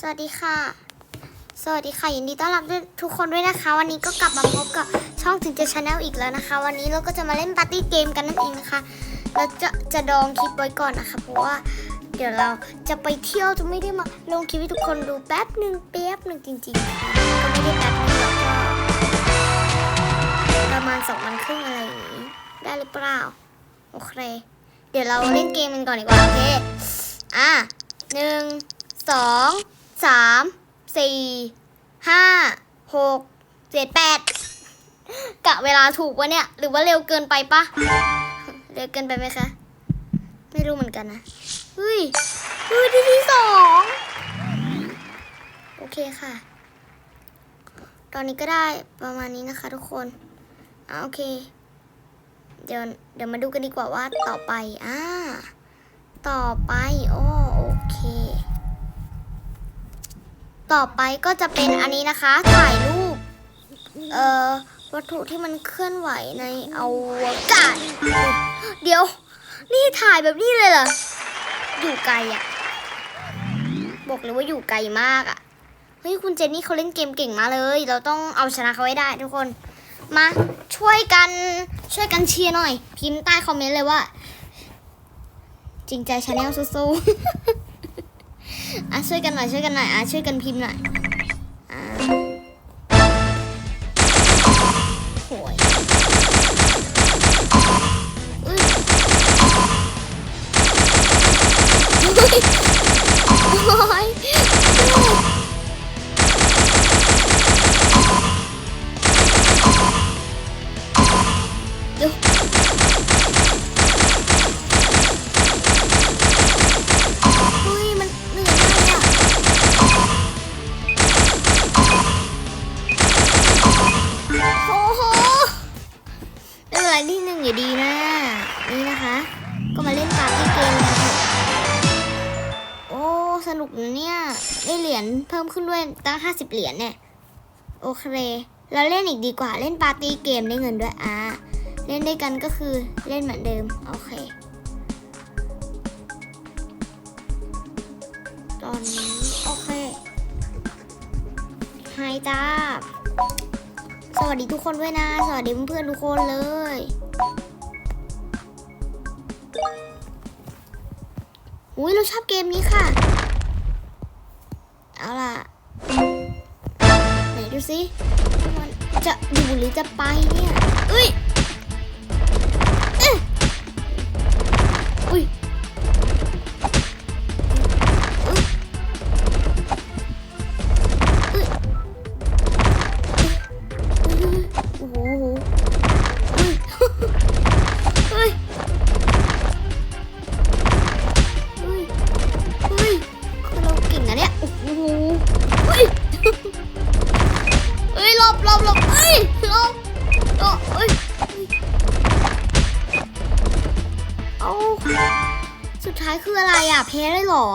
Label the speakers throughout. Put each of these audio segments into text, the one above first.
Speaker 1: สวัสดีค่ะ สวัสดีค่ะยินดีต้อนรับทุกคนด้วยนะคะ วันนี้ก็กลับมาพบกับช่องถึงจะชาแนลอีกแล้วนะคะ วันนี้เราก็จะมาเล่นปาร์ตี้เกมกันนั่นเองนะคะเราจะจะดองคลิปไว้ก่อนนะคะ เพราะว่าเดี๋ยวเราจะไปเที่ยวจะไม่ได้มาลงคลิปให้ทุกคนดูแป๊บหนึ่งแป๊บหนึ่งจริงๆนะคะก็ไม่ได้แป๊บหนึงหรอกก็ประมาณสองวันครึ่งอะไรอย่างนี้ได้หรือเปล่าโอเค เดี๋ยวเราเล่นเกมกันก่อนดีกว่าโอเคอะหนึ่งสอง สามสี่ห้าหกเจ็ดแปดกะเวลาถูกวะเนี่ย หรือว่าเร็วเกินไปปะเร็วเกินไปไหมคะ ไม่รู้เหมือนกันนะเฮ้ยเฮ้ยที่ที่สองโอเคค่ะ ตอนนี้ก็ได้ประมาณนี้นะคะทุกคนอ่าโอเค เดี๋ยวเดี๋ยวมาดูกันดีกว่าว่าต่อไปอ่าต่อไปโอ้ ต่อไปก็จะเป็นอันนี้นะคะ ถ่ายรูป เอ่อ วัตถุที่มันเคลื่อนไหวในอวกาศ เดี๋ยว นี่ถ่ายแบบนี้เลยเหรอ อยู่ไกลอะบอกเลยว่าอยู่ไกลมากอะเฮ้ย คุณเจนนี่เขาเล่นเกมเก่งมาเลย เราต้องเอาชนะเขาให้ได้ทุกคน มาช่วยกันช่วยกันเชียร์หน่อย พิมพ์ใต้คอมเมนต์เลยว่า จริงใจชาแนลสู้ๆ อะช่วยกันหน่อยช่วยกันหน่อยอะช่วยกันพิมพ์หน่อย ไม่เป็นที่หนึ่งอยู่ดีนะ นี่นะคะ ก็มาเล่นปาร์ตี้เกมกันะโอ้ สนุกนะเนี่ยได้เหรียญเพิ่มขึ้นด้วยตั้งห้าสิบเหรียญเนี่ย โอเค เราเล่นอีกดีกว่าเล่นปาร์ตี้เกมได้เงินด้วยอ่าเล่นด้วยกันก็คือเล่นเหมือนเดิม โอเค ตอนนี้ โอเคไฮจ้า สวัสดีทุกคนด้วยนะ สวัสดีเพื่อนๆทุกคนเลย อุ้ยเราชอบเกมนี้ค่ะ เอาล่ะ ไหนดูสิมันจะอยู่หรือจะไปเนี่ย อุ้ย หลบหลบเฮ้ยหลบหลบเฮ้ยเอาสุดท้ายคืออะไรอะแพ้เลยเหรอ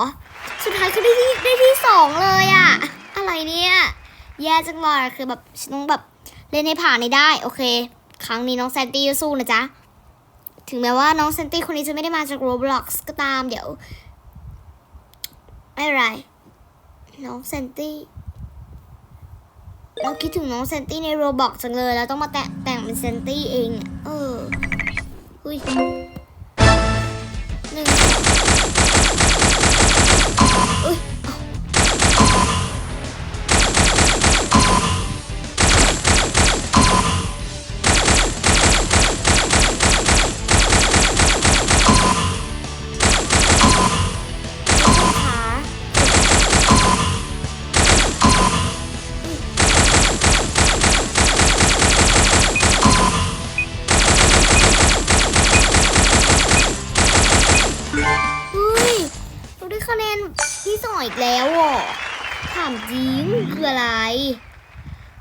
Speaker 1: สุดท้ายคือได้ที่ได้ที่สองเลยอะ อะไรเนี่ยแย่จังเลยอะคือแบบฉันต้องแบบเล่นให้ผ่านให้ได้ โอเค ครั้งนี้น้องแซนตี้จะสู้นะจ๊ะ ถึงแม้ว่าน้องแซนตี้คนนี้จะไม่ได้มาจาก Roblox ก็ตามเดี๋ยว ไม่ไร น้องแซนตี้ เราคิดถึงน้องเซนตี้ในโรบอกจังเลยแล้วต้องมาแต่งแต่งเป็นเซนตี้เอง เออ อุ้ยหนึ่ง คืออะไร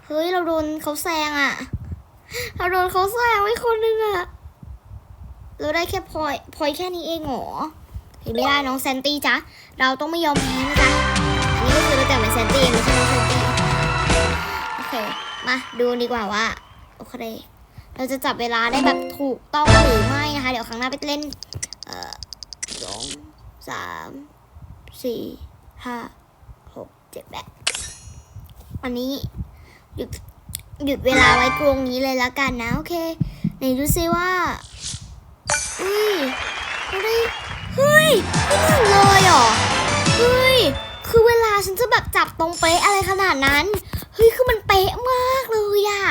Speaker 1: เฮ้ย เราโดนเขาแซงอะเราโดนเขาแซงไว้คนนึงอะเราได้แค่พอยพอยแค่นี้เองหรอเห็นไม่ได้น้องแซนตี้จ๊ะเราต้องไม่ยอมแพ้นะจ๊ะอันนี้ก็คือเราแต่งเป็นแซนตี้ไม่ใช่น้องแซนตี้โอเค มาดูดีกว่าว่าโอเคเราจะจับเวลาได้แบบถูกต้องหรือไม่นะคะ เดี๋ยวครั้งหน้าไปเล่นเอ่อสองสามสี่ห้าหกเจ็บแบบ อันนี้หยุดหยุดเวลาไว้ตรงนี้เลยแล้วกันนะโอเคไหนดูซิว่าเฮ้ยเฮ้ยเฮ้ยไม่ถึงเลยเหรอเฮ้ยคือเวลาฉันจะแบบจับตรงเป๊ะอะไรขนาดนั้นเฮ้ยคือมันเป๊ะมากเลยอะ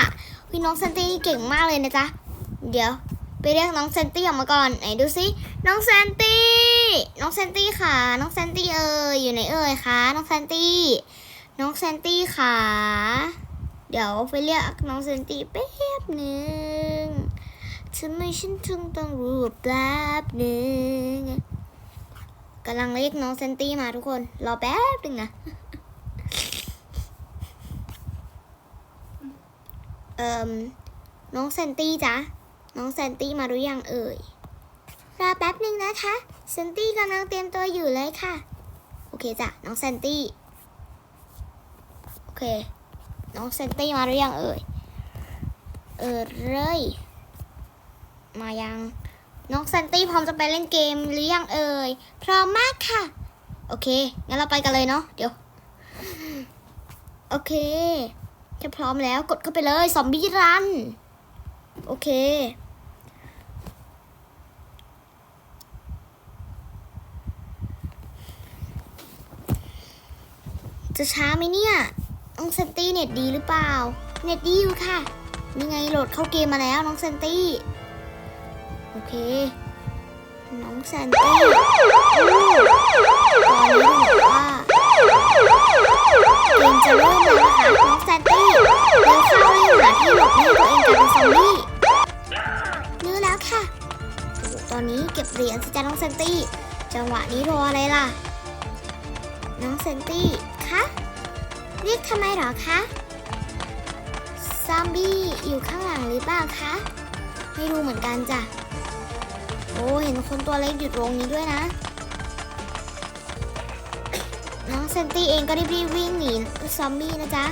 Speaker 1: เฮ้ยน้องซันตี้เก่งมากเลยนะจ๊ะเดี๋ยว ไปเรียกน้องแซนตี้ออกมาก่อนไหนดูสิน้องแซนตี้น้องแซนตี้ค่ะ น้องแซนตี้เอ่ยอยู่ไหนเอ่ยคะน้องแซนตี้ น้องแซนตี้ค่ะ เดี๋ยวไปเรียกน้องแซนตี้แป๊บหนึ่งทำไมฉันถึงต้องรู้แป๊บหนึ่งกำลังเรียกน้องแซนตี้มาทุกคน รอแป๊บหนึ่งนะเอ่มน้องแซนตี้จ๊ะ น้องแซนตี้มาหรือยังเอ่ย รอแป๊บหนึ่งนะคะแซนตี้กำลังเตรียมตัวอยู่เลยค่ะ โอเคจ้ะ น้องแซนตี้ เค น้องแซนตี้มาหรือยังเอ่ย เออเลยมายัง น้องแซนตี้พร้อมจะไปเล่นเกมหรือยังเอ่ย พร้อมมากค่ะ โอเค งั้นเราไปกันเลยเนาะ เดี๋ยว โอเคถ้าพร้อมแล้วกดเข้าไปเลยซอมบี้รัน โอเคจะช้าไหมเนี่ย องเซนตี้เน็ตดีหรือเปล่า เน็ตดีอยู่ค่ะนี่ไงโหลดเข้าเกมมาแล้วน้องเซนตี้ โอเค น้องแซนตี้อู้ตอนนี้ดูเหมือนว่าเกมจะเริ่มแล้วนะคะน้องแซนตี้เดินเข้าเล่นหาที่หลบให้ตัวเองกลายเป็นซอมบี้รู้อแล้วค่ะ ตอนนี้เก็บเหรียญสิจ้าน้องแซนตี้ จังหวะนี้รออะไรล่ะ น้องแซนตี้ เรียกทำไมหรอคะ ซอมบี้อยู่ข้างหลังหรือเปล่าคะ ไม่รู้เหมือนกันจ้ะ โอ้เห็นคนตัวเล็กอยู่ตรงนี้ด้วยนะ น้องเซนตี้เองก็รีบวิ่งหนีซอมบี้นะจ๊ะ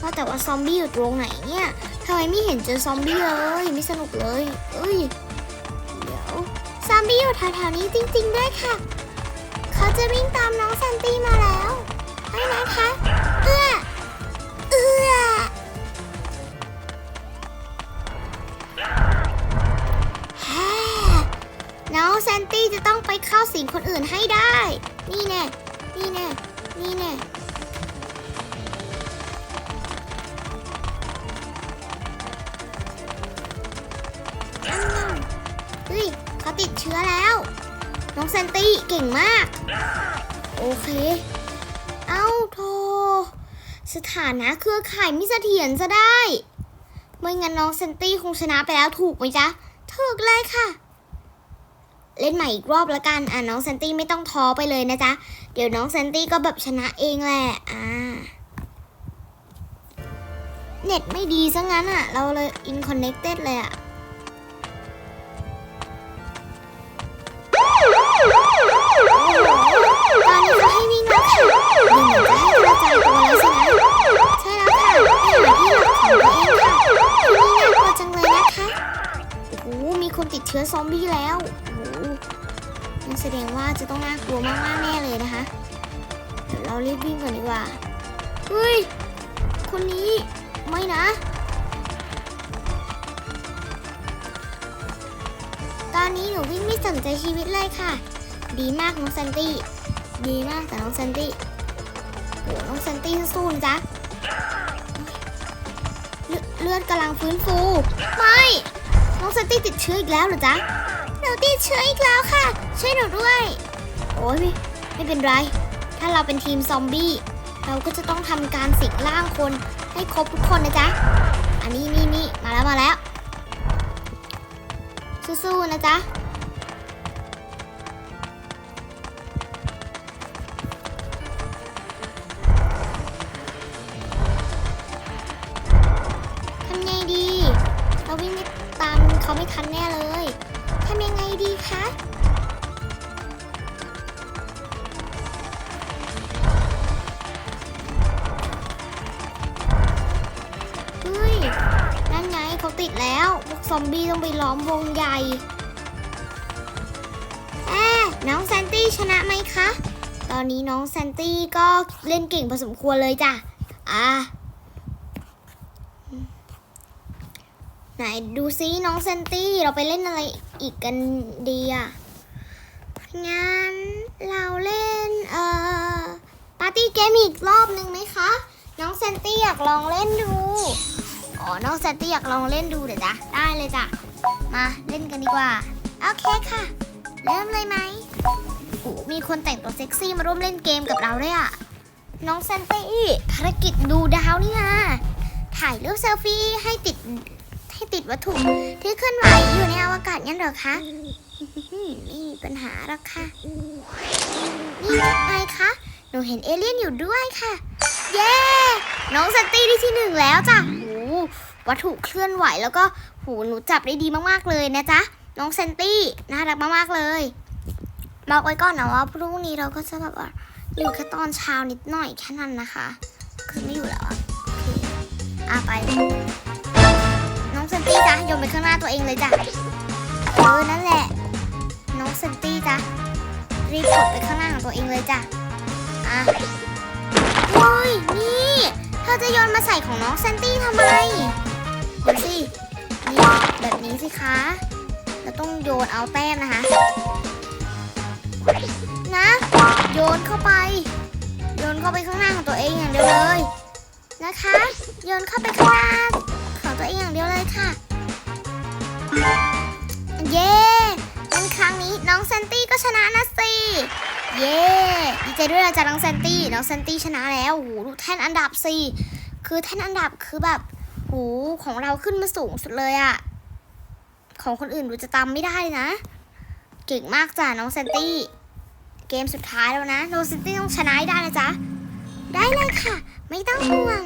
Speaker 1: ว่าแต่ว่าซอมบี้อยู่ตรงไหนเนี่ยทำไมไม่เห็นเจอซอมบี้เลยไม่สนุกเลย เอ้ย เดี๋ยวซอมบี้อยู่แถวๆนี้จริงๆด้วยค่ะ เขาจะวิ่งตามน้องเซนตี้มาแล้ว ไม่นะคะเอื้อเอื้อฮ่น้องแซนตี้จะต้องไปเข้าสิงคนอื่นให้ได้ นี่แน่ นี่แน่ นี่แน่เฮ้ยเขาติดเชื้อแล้ว น้องแซนตี้เก่งมาก โอเค เอ้าโทสถานะเครือข่ายไม่เสถียรจะได้ ไม่งั้นน้องเซนตี้คงชนะไปแล้วถูกไหมจ๊ะ ถูกเลยค่ะ เล่นใหม่อีกรอบละกัน อะน้องเซนตี้ไม่ต้องท้อไปเลยนะจ๊ะ เดี๋ยวน้องเซนตี้ก็แบบชนะเองแหละ อ่า เน็ตไม่ดีซะงั้นอะ เราเลย inconnected เลยอะ ตอนนี้เขาให้วิ่งแล้วค่ะดูเหมือนจะให้กระจายตัวแล้วสินะใช่แล้วค่ะไปหาที่หลบของตัวเองค่ะที่นี่น่ากลัวจังเลยนะคะโอ้โหมีคนติดเชื้อซอมบี้แล้วโอ้โหนั่นแสดงว่าจะต้องน่ากลัวมากๆแน่เลยนะคะเดี๋ยวเรารีบวิ่งก่อนดีกว่าเฮ้ยคนนี้ไม่นะตอนนี้หนูวิ่งไม่สนใจชีวิตเลยค่ะ ดีมากน้องแซนตี้ ดีมากแต่น้องแซนตี้โอ้น้องแซนตี้สู้ๆนะจ๊ะเลือดเลือดกำลังฟื้นฟู ไม่ น้องแซนตี้ติดเชื้ออีกแล้วเหรอจ๊ะหนูติดเชื้ออีกแล้วค่ะ ช่วยหนูด้วย โอ้ยไม่ไม่เป็นไร ถ้าเราเป็นทีมซอมบี้ เราก็จะต้องทำการสิงร่างคนให้ครบทุกคนนะจ๊ะ อันนี้นี่นี่มาแล้วมาแล้ว สู้ๆนะจ๊ะ เขาไม่ทันแน่เลยทำยังไงดีคะเฮ้ยนั่นไงเขาติดแล้วพวกซอมบี้ต้องไปล้อมวงใหญ่แอบน้องแซนตี้ชนะไหมคะ ตอนนี้น้องแซนตี้ก็เล่นเก่งพอสมควรเลยจ้ะ อะ ไหนดูซิน้องแซนตี้เราไปเล่นอะไรอีกกันดีอะงั้นเราเล่นเอ่อปาร์ตี้เกมอีกรอบหนึ่งไหมคะ น้องแซนตี้อยากลองเล่นดู อ๋อ น้องแซนตี้อยากลองเล่นดูเดี๋ยวจ้ะได้เลยจ้ะ มาเล่นกันดีกว่า โอเคค่ะ เริ่มเลยไหมอูมีคนแต่งตัวเซ็กซี่มาร่วมเล่นเกมกับเราด้วยอะน้องแซนตี้ภารกิจดูดาวนี่นะถ่ายรูปเซลฟี่ให้ติด ติดวัตถุที่เคลื่อนไหวอยู่ในอวกาศงั้นเหรอคะไม่มีปัญหาหรอกค่ะ นี่ไงคะ หนูเห็นเอเลี่ยนอยู่ด้วยค่ะ เย้ น้องแซนตี้ได้ที่หนึ่งแล้วจ้ะโหวัตถุเคลื่อนไหวแล้วก็โหหนูจับได้ดีมากๆเลยนะจ๊ะ น้องแซนตี้น่ารักมากๆเลยบอกไว้ก่อนนะว่าพรุ่งนี้เราก็จะแบบว่าอยู่แค่ตอนเช้านิดหน่อยแค่นั้นนะคะ คือไม่อยู่แล้วอะโอเคอะไป ตี้จ้ะโยนไปข้างหน้าตัวเองเลยจ้ะเออนั่นแหละ น้องเซนตี้จ้ะรีบกดไปข้างหน้าของตัวเองเลยจ้ะอะเฮ้ยนี่เธอจะโยนมาใส่ของน้องเซนตี้ทำไมดูสินี่แบบนี้สิคะเราต้องโยนเอาแต้มนะคะนะโยนเข้าไป โยนเข้าไปข้างหน้าของตัวเองอย่างเดียวเลยนะคะ โยนเข้าไปข้างหน้า ตัวเองอย่างเดียวเลยค่ะ เย้งั้นครั้งนี้น้องแซนตี้ก็ชนะนะสิ เย้ดีใจด้วยนะจ๊ะน้องแซนตี้ น้องแซนตี้ชนะแล้วโอ้โหดูแท่นอันดับสี่คือแท่นอันดับคือแบบโหของเราขึ้นมาสูงสุดเลยอะของคนอื่นดูจะตามไม่ได้นะ เก่งมากจ้ะน้องแซนตี้ เกมสุดท้ายแล้วนะ น้องแซนตี้ต้องชนะได้นะจ๊ะ ได้เลยค่ะ ไม่ต้องห่วง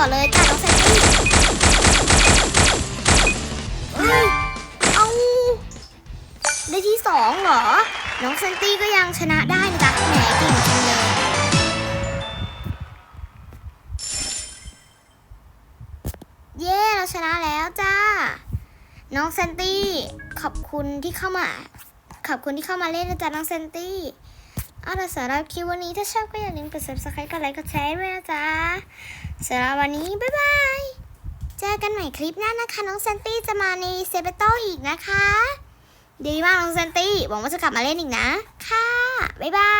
Speaker 1: อดเลยจ้ะน้องเซนตี้เอ้ยเอาได้ที่สองเหรอ น้องเซนตี้ก็ยังชนะได้นะจ๊ะแหมเก่งจริงเลยเย้เราชนะแล้วจ้า น้องเซนตี้ขอบคุณที่เข้ามาขอบคุณที่เข้ามาเล่นนะจ๊ะน้องเซนตี้ เอาล่ะสำหรับคลิปวันนี้ถ้าชอบก็อย่าลืมกด subscribe กดไลค์กดแชร์ด้วยนะจ๊ะสำหรับวันนี้ บ๊ายบาย เจอกันใหม่คลิปหน้านะคะ น้องเซนตี้จะมาในเซเบโตอีกนะคะ ดีมากน้องเซนตี้หวังว่าจะกลับมาเล่นอีกนะ ค่ะ บ๊ายบาย